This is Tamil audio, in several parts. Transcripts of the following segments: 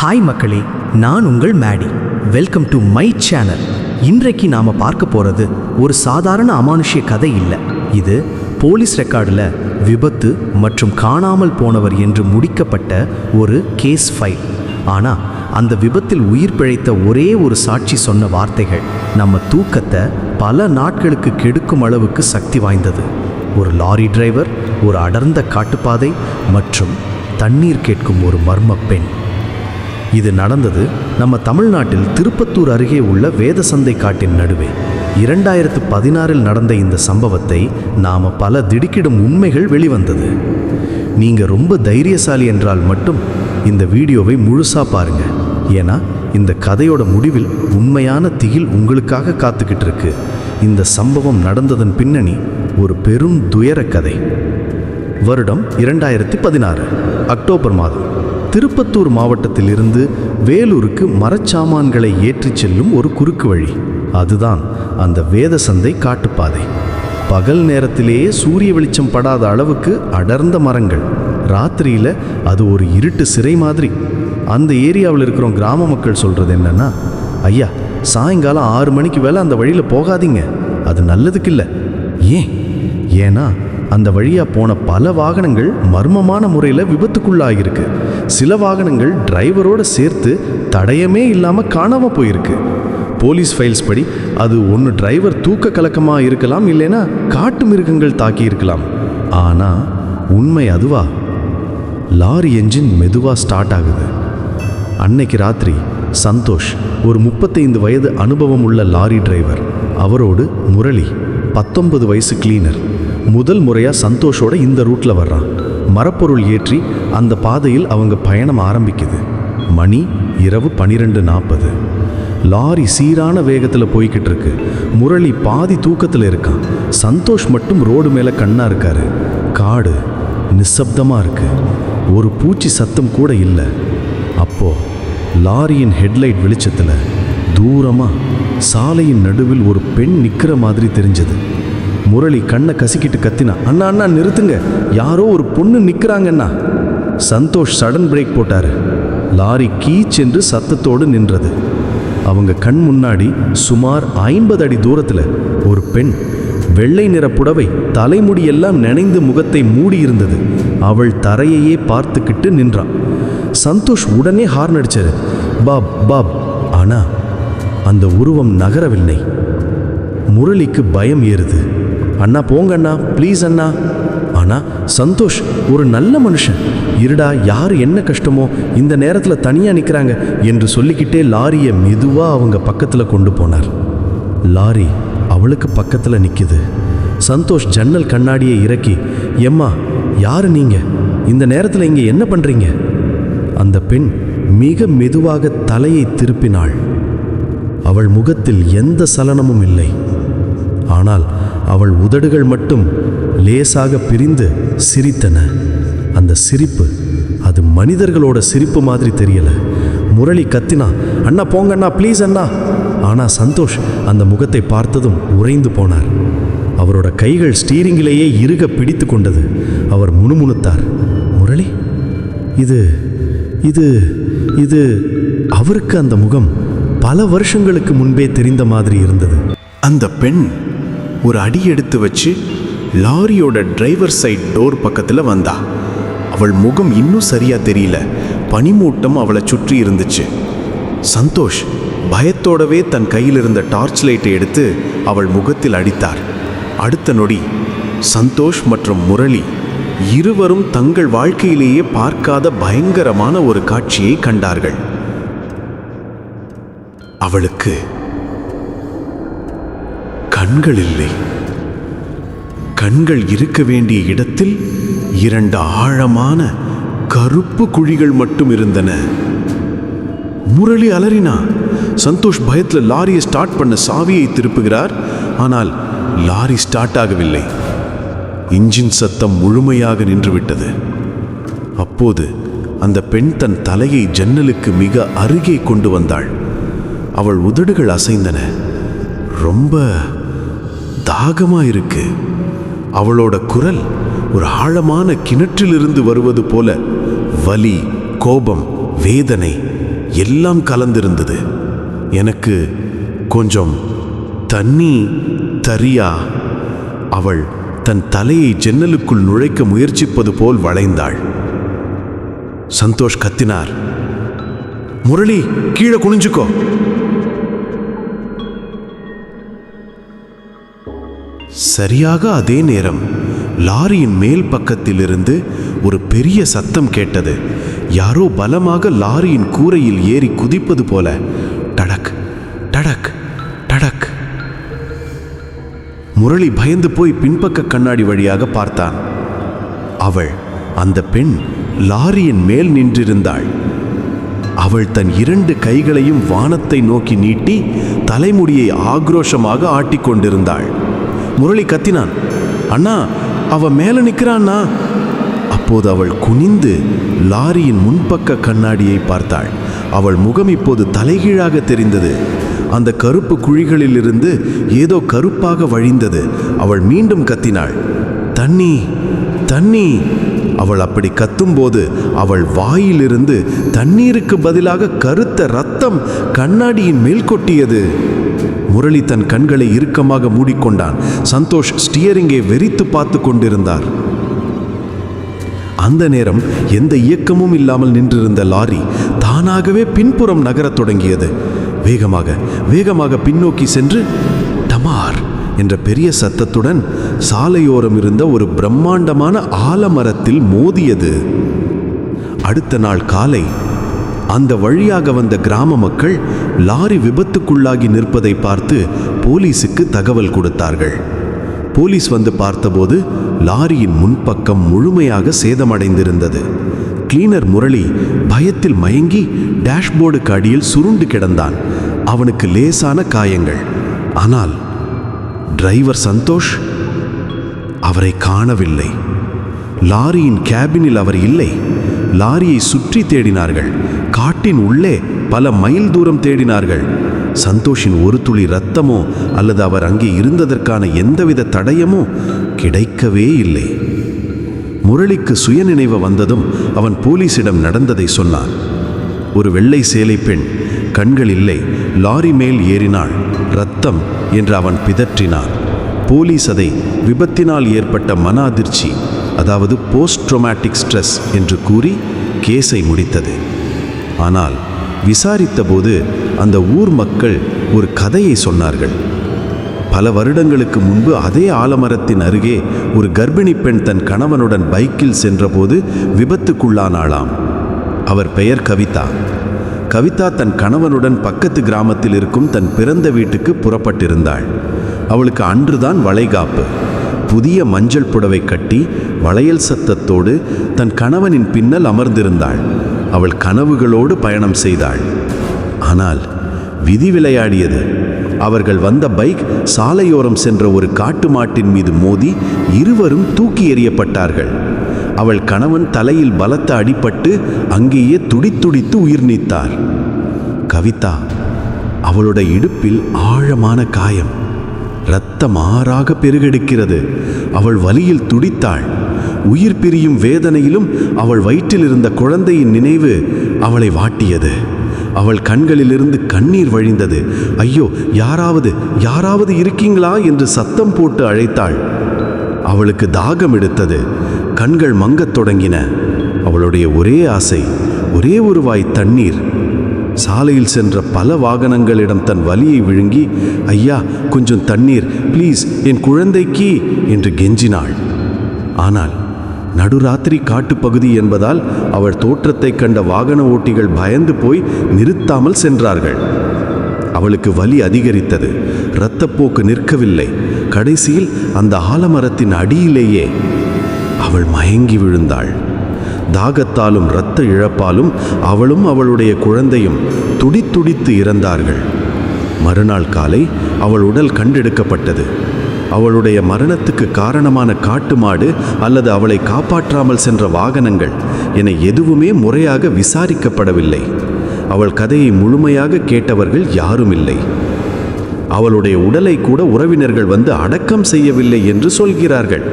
ஹாய் மக்களே. நான் உங்கள் Maddy. Welcome to my channel இன்றைக்கு நாம் பார்க்க போகிறது ஒரு சாதாரண அமானுஷ்ய கதை இல்லை. இது போலீஸ் ரெக்கார்டில் விபத்து மற்றும் காணாமல் போனவர் என்று முடிக்கப்பட்ட ஒரு கேஸ் ஃபைல் ஆனால் அந்த விபத்தில் உயிர் பிழைத்த ஒரே ஒரு சாட்சி சொன்ன வார்த்தைகள் நம்ம தூக்கத்தை பல நாட்களுக்கு கெடுக்கும் அளவுக்கு சக்தி வாய்ந்தது. ஒரு லாரி டிரைவர் ஒரு அடர்ந்த காட்டுப்பாதை மற்றும் தண்ணீர் கேட்கும் ஒரு மர்ம பெண். இது நடந்தது நம்ம தமிழ்நாட்டில் திருப்பத்தூர் அருகே உள்ள வேதசந்தை காட்டின் நடுவே. இரண்டாயிரத்து பதினாறில் நடந்த இந்த சம்பவத்தை நாம பல திடுக்கிடும் உண்மைகள் வெளிவந்தது. நீங்கள் ரொம்ப தைரியசாலி என்றால் மட்டும் இந்த வீடியோவை முழுசாக பாருங்க. ஏன்னா இந்த கதையோட முடிவில் உண்மையான திகில் உங்களுக்காக காத்துக்கிட்டு இருக்கு இந்த சம்பவம் நடந்ததன் பின்னணி ஒரு பெரும் துயர கதை. வருடம் இரண்டாயிரத்தி பதினாறு அக்டோபர் மாதம். திருப்பத்தூர் மாவட்டத்திலிருந்து வேலூருக்கு மரச்சாமான்களை ஏற்றிச் செல்லும் ஒரு குறுக்கு வழி. அதுதான் அந்த வேதசந்தை காட்டுப்பாதை. பகல் நேரத்திலேயே சூரிய வெளிச்சம் படாத அளவுக்கு அடர்ந்த மரங்கள். ராத்திரியில் அது ஒரு இருட்டு சிறை மாதிரி. அந்த ஏரியாவில் இருக்கிற கிராம மக்கள் சொல்கிறது என்னன்னா ஐயா சாயங்காலம் ஆறு மணிக்கு வேலை அந்த வழியில் போகாதீங்க. அது நல்லதுக்கு இல்லை ஏன்? ஏன்னா அந்த வழியா போன பல வாகனங்கள் மர்மமான முறையில் விபத்துக்குள்ளாகிருக்கு சில வாகனங்கள் டிரைவரோட சேர்த்து தடயமே இல்லாமல் காணாமல் போயிருக்கு. போலீஸ் ஃபைல்ஸ் படி அது ஒன்று டிரைவர் தூக்க கலக்கமாக இருக்கலாம் இல்லைன்னா காட்டு மிருகங்கள் தாக்கி இருக்கலாம். ஆனால் உண்மை அதுவா? லாரி என்ஜின் மெதுவாக ஸ்டார்ட் ஆகுது. அன்னைக்கு ராத்திரி சந்தோஷ் ஒரு முப்பத்தைந்து வயது அனுபவம் உள்ள லாரி டிரைவர் அவரோடு முரளி பத்தொன்பது வயசு கிளீனர். முதல் முறையாக சந்தோஷோட இந்த ரூட்டில் வர்றான். மரப்பொருள் ஏற்றி அந்த பாதையில் அவங்க பயணம் ஆரம்பிக்குது. மணி இரவு பனிரெண்டு நாற்பது லாரி சீரான வேகத்தில் போய்கிட்டு இருக்கு முரளி பாதி தூக்கத்தில் இருக்கான். சந்தோஷ் மட்டும் ரோடு மேலே கண்ணாக இருக்காரு. காடு நிசப்தமாக இருக்கு. ஒரு பூச்சி சத்தம் கூட இல்லை. அப்போ லாரியின் ஹெட்லைட் வெளிச்சத்தில் தூரமாக சாலையின் நடுவில் ஒரு பெண் நிற்கிற மாதிரி தெரிஞ்சது. முரளி கண்ணை கசிக்கிட்டு கத்தினா அண்ணா அண்ணா நிறுத்துங்க. யாரோ ஒரு பொண்ணு நிற்கிறாங்கண்ணா சந்தோஷ் சடன் பிரேக் போட்டாரு. லாரி கீச்சென்று சத்தத்தோடு நின்றது. அவங்க கண் முன்னாடி சுமார் ஐம்பது அடி தூரத்தில் ஒரு பெண். வெள்ளை நிற புடவை தலைமுடியெல்லாம் நினைந்து முகத்தை மூடியிருந்தது அவள் தரையையே பார்த்துக்கிட்டு நின்றான் சந்தோஷ் உடனே ஹார்ன் அடிச்சாரு. பாப் பாப் ஆனா அந்த உருவம் நகரவில்லை. முரளிக்கு பயம் ஏறுது. அண்ணா போங்க அண்ணா ப்ளீஸ் அண்ணா. ஆனால் சந்தோஷ் ஒரு நல்ல மனுஷன். இருடா யார் என்ன கஷ்டமோ இந்த நேரத்தில் தனியாக நிற்கிறாங்க என்று சொல்லிக்கிட்டே லாரியை மெதுவாக அவங்க பக்கத்தில் கொண்டு போனார். லாரி அவளுக்கு பக்கத்தில் நிற்கிது சந்தோஷ் ஜன்னல் கண்ணாடியை இறக்கி எம்மா யார் நீங்கள் இந்த நேரத்தில் இங்கே என்ன பண்ணுறீங்க அந்த பெண் மிக மெதுவாக தலையை திருப்பினாள். அவள் முகத்தில் எந்த சலனமும் இல்லை. ஆனால் அவள் உதடுகள் மட்டும் லேசாக பிரிந்து சிரித்தன. அந்த சிரிப்பு அது மனிதர்களோட சிரிப்பு மாதிரி தெரியல. முரளி கத்தினா அண்ணா போங்க அண்ணா ப்ளீஸ் அண்ணா. ஆனால் சந்தோஷ் அந்த முகத்தை பார்த்ததும் உறைந்து போனார். அவரோட கைகள் ஸ்டீரிங்கிலேயே இறுக பிடித்து கொண்டது. அவர் முணுமுணுத்தார். முரளி இது இது இது அவருக்கு அந்த முகம் பல வருஷங்களுக்கு முன்பே தெரிந்த மாதிரி இருந்தது. அந்த பெண் ஒரு அடி எடுத்து வச்சு லாரியோட டிரைவர் சைட் டோர் பக்கத்தில் வந்தா. அவள் முகம் இன்னும் சரியா தெரியல. பனிமூட்டம் அவளை சுற்றி இருந்துச்சு. சந்தோஷ் பயத்தோடவே தன் கையில் இருந்த டார்ச் லைட்டை எடுத்து அவள் முகத்தில் அடித்தார். அடுத்த நொடி சந்தோஷ் மற்றும் முரளி இருவரும் தங்கள் வாழ்க்கையிலேயே பார்க்காத பயங்கரமான ஒரு காட்சியை கண்டார்கள். அவளுக்கு கண்கள் இல்லை கண்கள் இருக்க வேண்டிய இடத்தில் இரண்டு ஆழமான கருப்பு குழிகள் மட்டும் இருந்தன. முரளி அலறினா சந்தோஷ் பயத்தில் லாரியை ஸ்டார்ட் பண்ண சாவியை திருப்புகிறார் ஆனால் லாரி ஸ்டார்ட் ஆகவில்லை. இன்ஜின் சத்தம் முழுமையாக நின்றுவிட்டது. அப்போது அந்த பெண் தன் தலையை ஜன்னலுக்கு மிக அருகே கொண்டு வந்தாள். அவள் உதடுகள் அசைந்தன. ரொம்ப தாகமா இருக்கு அவளோட குரல் ஒரு ஆழமான கிணற்றிலிருந்து வருவது போல வலி கோபம் வேதனை எல்லாம் கலந்திருந்தது. எனக்கு கொஞ்சம் தண்ணி தரியா? அவள் தன் தலையை ஜன்னலுக்குள் நுழைக்க முயற்சிப்பது போல் வளைந்தாள். சந்தோஷ் கத்தினார். முரளி கீழே குனிஞ்சுக்கோ. சரியாக அதே நேரம் லாரியின் மேல் பக்கத்திலிருந்து ஒரு பெரிய சத்தம் கேட்டது. யாரோ பலமாக லாரியின் கூரையில் ஏறி குதிப்பது போல டடக் டடக் டடக். முரளி பயந்து போய் பின்பக்க கண்ணாடி வழியாக பார்த்தான். அவள் அந்த பெண் லாரியின் மேல் நின்றிருந்தாள். அவள் தன் இரண்டு கைகளையும் வானத்தை நோக்கி நீட்டி தலைமுடியை ஆக்ரோஷமாக ஆட்டிக்கொண்டிருந்தாள். முரளி கத்தினான். அண்ணா அவ மேல நிக்கிறான்னா? அப்போது அவள் குனிந்து லாரியின் முன்பக்க கண்ணாடியை பார்த்தாள். அவள் முகம் இப்போது தலைகீழாக தெரிந்தது. அந்த கருப்பு குழிகளிலிருந்து ஏதோ கருப்பாக வழிந்தது. அவள் மீண்டும் கத்தினாள். தண்ணி தண்ணி. அவள் அப்படி கத்தும்போது அவள் வாயிலிருந்து தண்ணீருக்கு பதிலாக கருத்த ரத்தம் கண்ணாடியின் மேல் கொட்டியது. முரளி தன் கண்களை இறுக்கமாக மூடிக்கொண்டான். சந்தோஷ் ஸ்டியரிங்கை வெறித்து பார்த்து கொண்டிருந்தார். அந்த நேரம் எந்த இயக்கமும் இல்லாமல் நின்றிருந்த லாரி தானாகவே பின்புறம் நகரத் தொடங்கியது. வேகமாக வேகமாக பின்னோக்கி சென்று டமார் என்ற பெரிய சத்தத்துடன் சாலையோரம் இருந்த ஒரு பிரம்மாண்டமான ஆலமரத்தில் மோதியது. அடுத்த நாள் காலை அந்த வழியாக வந்த கிராம மக்கள் லாரி விபத்துக்குள்ளாகி நிற்பதை பார்த்து போலீஸுக்கு தகவல் கொடுத்தார்கள். போலீஸ் வந்து பார்த்தபோது லாரியின் முன்பக்கம் முழுமையாக சேதமடைந்திருந்தது. கிளீனர் முரளி பயத்தில் மயங்கி டேஷ்போர்டுக்கு அடியில் சுருண்டு கிடந்தான். அவனுக்கு லேசான காயங்கள். ஆனால் டிரைவர் சந்தோஷ் அவரை காணவில்லை. லாரியின் கேபினில் அவர் இல்லை. லாரியை சுற்றி தேடினார்கள். காட்டின் உள்ளே பல மைல் தூரம் தேடினார்கள். சந்தோஷின் ஒரு துளி ரத்தமோ அல்லது அவர் அங்கே இருந்ததற்கான எந்தவித தடயமோ கிடைக்கவே இல்லை. முரளிக்கு சுயநினைவு வந்ததும் அவன் போலீசிடம் நடந்ததை சொன்னான். ஒரு வெள்ளை சேலை பெண் கண்கள் இல்லை லாரி மேல் ஏறினாள். ரத்தம் என்று அவன் பிதற்றினான். போலீஸ் அதை விபத்தினால் ஏற்பட்ட மன அதிர்ச்சி அதாவது போஸ்ட் ட்ரோமேட்டிக் ஸ்ட்ரெஸ் என்று கூறி கேஸை முடித்தது. ஆனால் விசாரித்தபோது அந்த ஊர் மக்கள் ஒரு கதையை சொன்னார்கள். பல வருடங்களுக்கு முன்பு அதே ஆலமரத்தின் அருகே ஒரு கர்ப்பிணி பெண் தன் கணவனுடன் பைக்கில் சென்றபோது விபத்துக்குள்ளானாளாம். அவர் பெயர் கவிதா. கவிதா தன் கணவனுடன் பக்கத்து கிராமத்தில் இருக்கும் தன் பிறந்த வீட்டுக்கு புறப்பட்டிருந்தாள். அவளுக்கு அன்றுதான் வளைகாப்பு. புதிய மஞ்சள் புடவை கட்டி வளையல் சத்தத்தோடு தன் கணவனின் பின்னல் அமர்ந்திருந்தாள். அவள் கனவுகளோடு பயணம் செய்தாள். ஆனால் விதி விளையாடியது. அவர்கள் வந்த பைக் சாலையோரம் சென்ற ஒரு காட்டு மாட்டின் மீது மோதி இருவரும் தூக்கி எறியப்பட்டார்கள். அவள் கணவன் தலையில் பலத்த அடிபட்டு அங்கேயே துடித்துடித்து உயிர் நீத்தார். கவிதா அவளோட இடுப்பில் ஆழமான காயம் இரத்தம் ஆறாக பெருகெடுக்கிறது. அவள் வலியில் துடித்தாள். உயிர் பிரியும் வேதனையிலும் அவள் வயிற்றில் இருந்த குழந்தையின் நினைவு அவளை வாட்டியது. அவள் கண்களிலிருந்து கண்ணீர் வழிந்தது. ஐயோ யாராவது யாராவது இருக்கீங்களா? என்று சத்தம் போட்டு அழைத்தாள். அவளுக்கு தாகம் எடுத்தது. கண்கள் மங்கத் தொடங்கின. அவளுடைய ஒரே ஆசை ஒரே ஒரு வாய் தண்ணீர். சாலையில் சென்ற பல வாகனங்களிடம் தன் வலியை விழுங்கி ஐயா கொஞ்சம் தண்ணீர் ப்ளீஸ் என் குழந்தைக்கு என்று கெஞ்சினாள். ஆனால் நடுராத்திரி காட்டுப்பகுதி என்பதால் அவள் தோற்றத்தைக் கண்ட வாகன ஓட்டிகள் பயந்து போய் நிறுத்தாமல் சென்றார்கள். அவளுக்கு வலி அதிகரித்தது. இரத்தப்போக்கு நிற்கவில்லை. கடைசியில் அந்த ஆலமரத்தின் அடியிலேயே அவள் மயங்கி விழுந்தாள். தாகத்தாலும் இரத்த இழப்பாலும் அவளும் அவளுடைய குழந்தையும் துடித்துடித்து இறந்தார்கள். மறுநாள் காலை அவள் உடல் கண்டெடுக்கப்பட்டது. அவளுடைய மரணத்துக்கு காரணமான காட்டு மாடு அல்லது அவளை காப்பாற்றாமல் சென்ற வாகனங்கள் என எதுவுமே முறையாக விசாரிக்கப்படவில்லை. அவள் கதையை முழுமையாக கேட்டவர்கள் யாரும் இல்லை அவளுடைய உடலை கூட உறவினர்கள் வந்து அடக்கம் செய்யவில்லை என்று சொல்கிறார்கள்.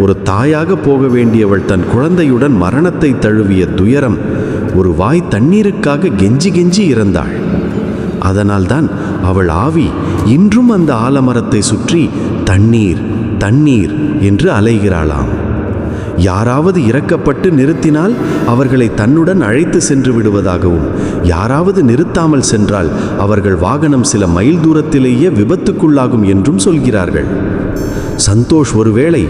ஒரு தாயாக போக வேண்டியவள் தன் குழந்தையுடன் மரணத்தை தழுவிய துயரம் ஒரு வாய் தண்ணீருக்காக கெஞ்சி கெஞ்சி இறந்தாள். அதனால்தான் அவள் ஆவி இன்றும் அந்த ஆலமரத்தை சுற்றி தண்ணீர் தண்ணீர் என்று அலைகிறாளாம். யாராவது இறக்கப்பட்டு நிறுத்தினால் அவர்களை தன்னுடன் அழைத்து சென்று விடுவதாகவும் யாராவது நிறுத்தாமல் சென்றால் அவர்கள் வாகனம் சில மைல் தூரத்திலேயே விபத்துக்குள்ளாகும் என்றும் சொல்கிறார்கள். சந்தோஷ் ஒருவேளை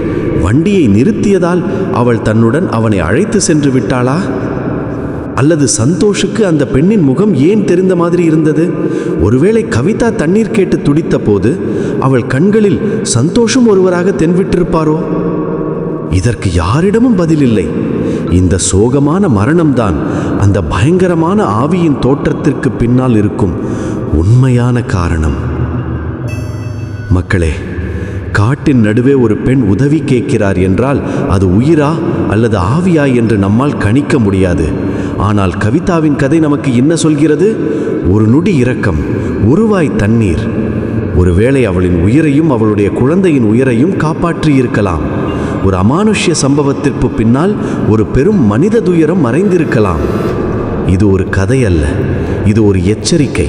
வண்டியை நிறுத்தியதால் அவள் தன்னுடன் அவனை அழைத்து சென்று விட்டாளா? அல்லது சந்தோஷுக்கு அந்த பெண்ணின் முகம் ஏன் தெரிந்த மாதிரி இருந்தது? ஒருவேளை கவிதா தண்ணீர் கேட்டு துடித்த போது அவள் கண்களில் சந்தோஷம் ஒருவராக தென்விட்டிருப்பாரோ? இதற்கு யாரிடமும் பதிலில்லை. இந்த சோகமான மரணம்தான் அந்த பயங்கரமான ஆவியின் தோற்றத்திற்கு பின்னால் இருக்கும் உண்மையான காரணம். மக்களே காட்டின் நடுவே ஒரு பெண் உதவி கேட்கிறார் என்றால் அது உயிரா அல்லது ஆவியா என்று நம்மால் கணிக்க முடியாது. ஆனால் கவிதாவின் கதை நமக்கு என்ன சொல்கிறது? ஒரு நொடி இரக்கம் ஒருவாய் தண்ணீர். ஒருவேளை அவளின் உயிரையும் அவளுடைய குழந்தையின் உயிரையும் காப்பாற்றி இருக்கலாம் ஒரு அமானுஷ்ய சம்பவத்திற்கு பின்னால் ஒரு பெரும் மனித துயரம் மறைந்திருக்கலாம். இது ஒரு கதை அல்ல இது ஒரு எச்சரிக்கை.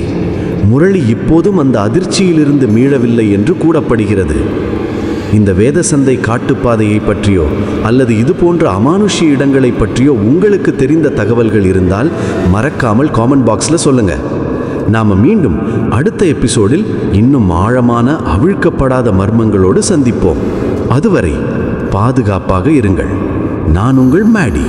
முரளி இப்போதும் அந்த அதிர்ச்சியிலிருந்து மீளவில்லை என்று கூறப்படுகிறது. இந்த வேதசந்தை காட்டுப்பாதையை பற்றியோ அல்லது இது போன்ற அமானுஷ்ய இடங்களை பற்றியோ உங்களுக்கு தெரிந்த தகவல்கள் இருந்தால் மறக்காமல் காமெண்ட் பாக்ஸில் சொல்லுங்கள் நாம மீண்டும் அடுத்த எபிசோடில் இன்னும் ஆழமான அவிழ்க்கப்படாத மர்மங்களோடு சந்திப்போம். அதுவரை பாதுகாப்பாக இருங்கள். நான் உங்கள் மேடி.